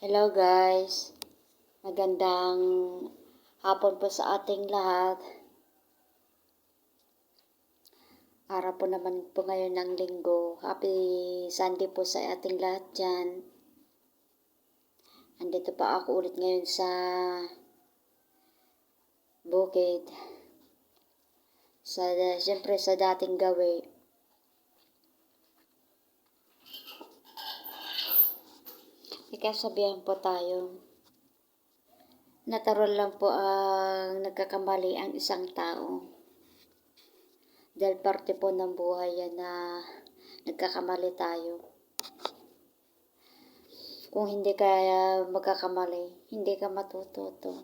Hello guys. Magandang hapon po sa ating lahat. Araw po naman po ngayon ng linggo. Happy Sunday po sa ating lahat dyan. Andito pa ako ulit ngayon sa bukid. Sa, siyempre sa dating gawi. Ikasabihan po tayo. Natural lang po ang nagkakamali ang isang tao. Dahil parte po ng buhay yan na nagkakamali tayo. Kung hindi ka magkakamali, hindi ka matututo.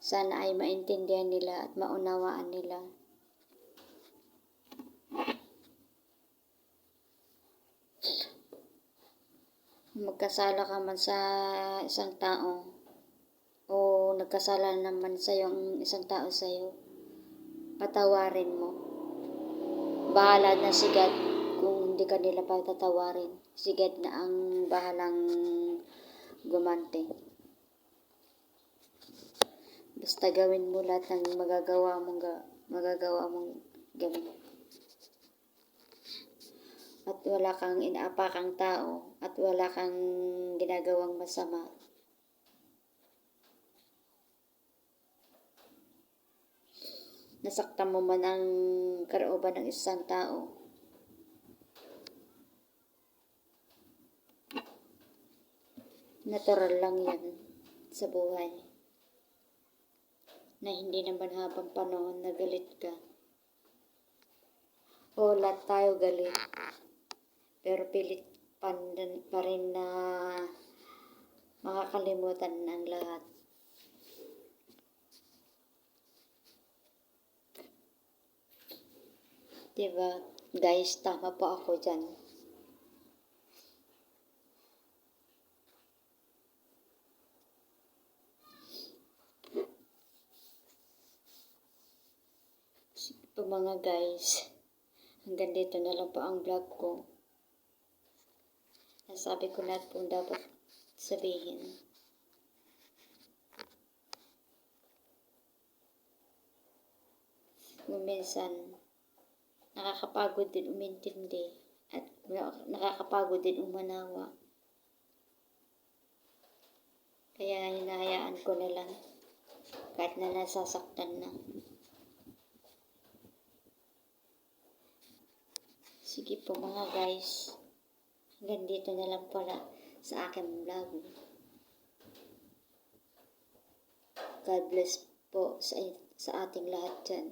Sana ay maintindihan nila at maunawaan nila. Magkasala ka man sa isang tao o nagkasala naman sa yung isang tao sa iyo, patawarin mo. Bahala na si God kung hindi ka nila patatawarin. Si God na ang bahalang gumante. Basta gawin mo lahat ng magagawa mong ga, magagawa mong gawin at wala kang inaapakang tao at wala kang ginagawang masama. Nasaktan mo man ang karooban ng isang tao. Natural lang yan sa buhay. Na hindi naman habang panahon na galit ka. O lahat tayo galit. Pero pilit pa, pa rin na makakalimutan ng lahat. Diba? Guys, tama po ako dyan. Sige po mga guys. Hanggang dito na lang po ang vlog ko. Nasabi ko lahat po dapat sabihin. Minsan, nakakapagod din umintindi at nakakapagod din umanawa. Kaya hinahayaan ko na lang kahit na nasasaktan na. Sige po mga guys. Hanggang dito na lang pala sa aking vlog. God bless po sa, sa ating lahat dyan.